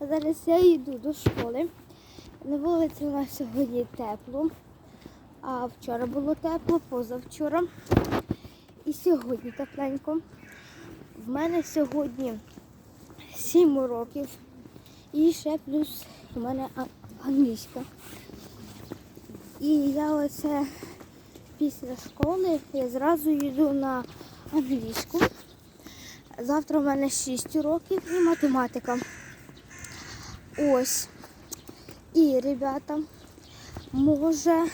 Зараз я йду до школи. На вулиці у нас сьогодні тепло. А вчора було тепло, позавчора. І сьогодні тепленько. В мене сьогодні 7 років. І ще плюс у мене англійська. І я оце після школи я зразу йду на англійську. Завтра в мене 6 років і математика. Ось. І, ребята, може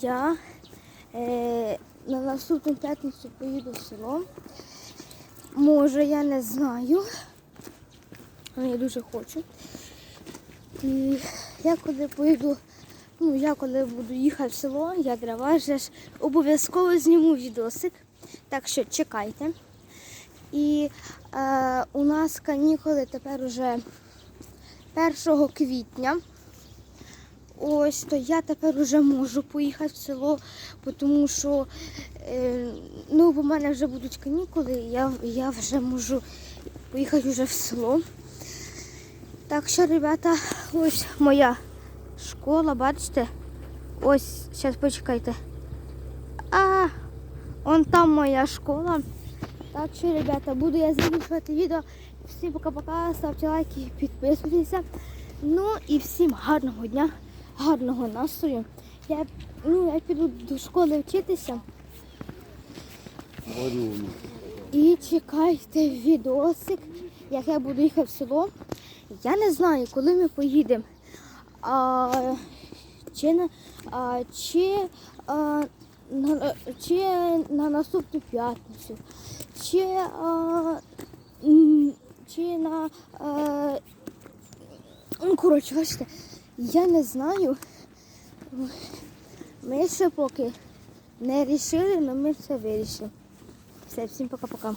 я е, на наступну п'ятницю поїду в село. Може, я не знаю. Але я дуже хочу. І я коли поїду, ну я коли буду їхати в село, я для вас ж обов'язково зніму відосик. Так що чекайте. І е, у нас канікули тепер уже 1 квітня. Ось то я тепер вже можу поїхати в село, тому що е, ну, в мене вже будуть канікули, і я, я вже можу поїхати вже в село. Так що, ребята, ось моя школа, бачите? Ось, зараз почекайте. А, он там моя школа. Так що, ребята, буду я закінчувати відео. Всім пока-пока, ставте лайки, підписуйтеся. Ну і всім гарного дня, гарного настрою. Я, ну, я піду до школи вчитися і чекайте відосик, як я буду їхати в село. Я не знаю, коли ми поїдемо. А, чи а, чи, а, на, чи на наступну п'ятницю, чи, а, чи на. А, ну, коротше, бачите, я не знаю. Ми ще поки не рішили, але ми все вирішили. Все, всім пока-пока.